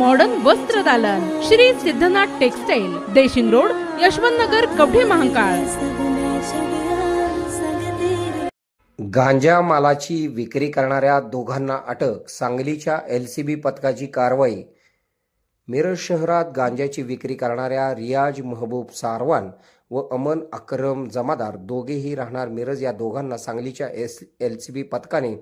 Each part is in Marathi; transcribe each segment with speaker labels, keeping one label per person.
Speaker 1: मॉडर्न वस्त्र दालन. Shri Siddhanath textile Deshing road Yashwant Nagar Kavathe Mahakal.
Speaker 2: गांजा मालाची विक्री करणाऱ्या दोघांना अटक सांगलीच्या एल सी बी पथकाची कारवाई. मिरज शहरात गांजाची विक्री करणाऱ्या रियाज महबूब सारवान व अमन अक्रम जमादार दोघेही राहणार मिरज या दोघांना सांगलीच्या एस एल सी बी पथकाने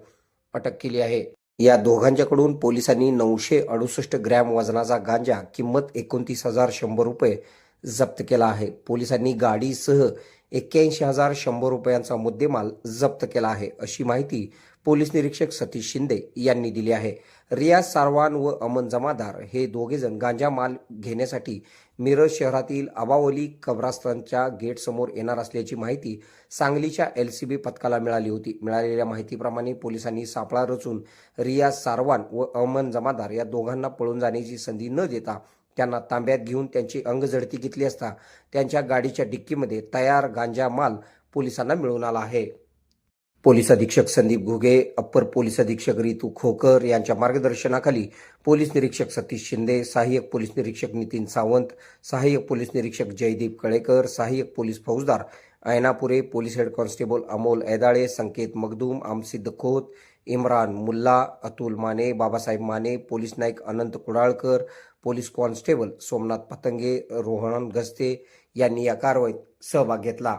Speaker 2: अटक केली आहे. या दोघांच्याकडून पोलिसांनी नऊशे अडुसष्ट ग्रॅम वजनाचा गांजा किंमत एकोणतीस हजार शंभर रुपये जप्त केला आहे. पोलिसांनी गाडीसह एक्क्याऐंशी हजार शंभर रुपयांचा मुद्देमाल जप्त केला आहे अशी माहिती पोलीस निरीक्षक सतीश शिंदे यांनी दिली आहे. रियाज सारवान व अमन जमादार हे दोघेजण गांजा माल घेण्यासाठी मिरज शहरातील अबावली कब्रास्त्रांच्या गेटसमोर येणार असल्याची माहिती सांगलीच्या एल सी बी पथकाला मिळाली होती. मिळालेल्या माहितीप्रमाणे पोलिसांनी सापळा रचून रियाज सारवान व अमन जमादार या दोघांना पळून जाण्याची संधी न देता त्यांना तांब्यात घेऊन त्यांची अंगझडती घेतली असता त्यांच्या गाडीच्या डिक्कीमध्ये तयार गांजा माल पोलिसांना मिळून आला आहे. पोलीस अधीक्षक संदीप घुगे अप्पर पोलीस अधीक्षक रितू खोकर यांच्या मार्गदर्शनाखाली पोलीस निरीक्षक सतीश शिंदे सहाय्यक पोलीस निरीक्षक नितीन सावंत सहाय्यक पोलीस निरीक्षक जयदीप कळेकर सहाय्यक पोलीस फौजदार Ainapure police head constable Amol Aidale Sanket Magdum Amsiddh Khot Imran Mulla Atul Mane Babasaheb Mane police Naik Anant Kudalkar police constable Somnath Patange Rohan Gaste यांनी या कारवाईत सहभाग घेतला.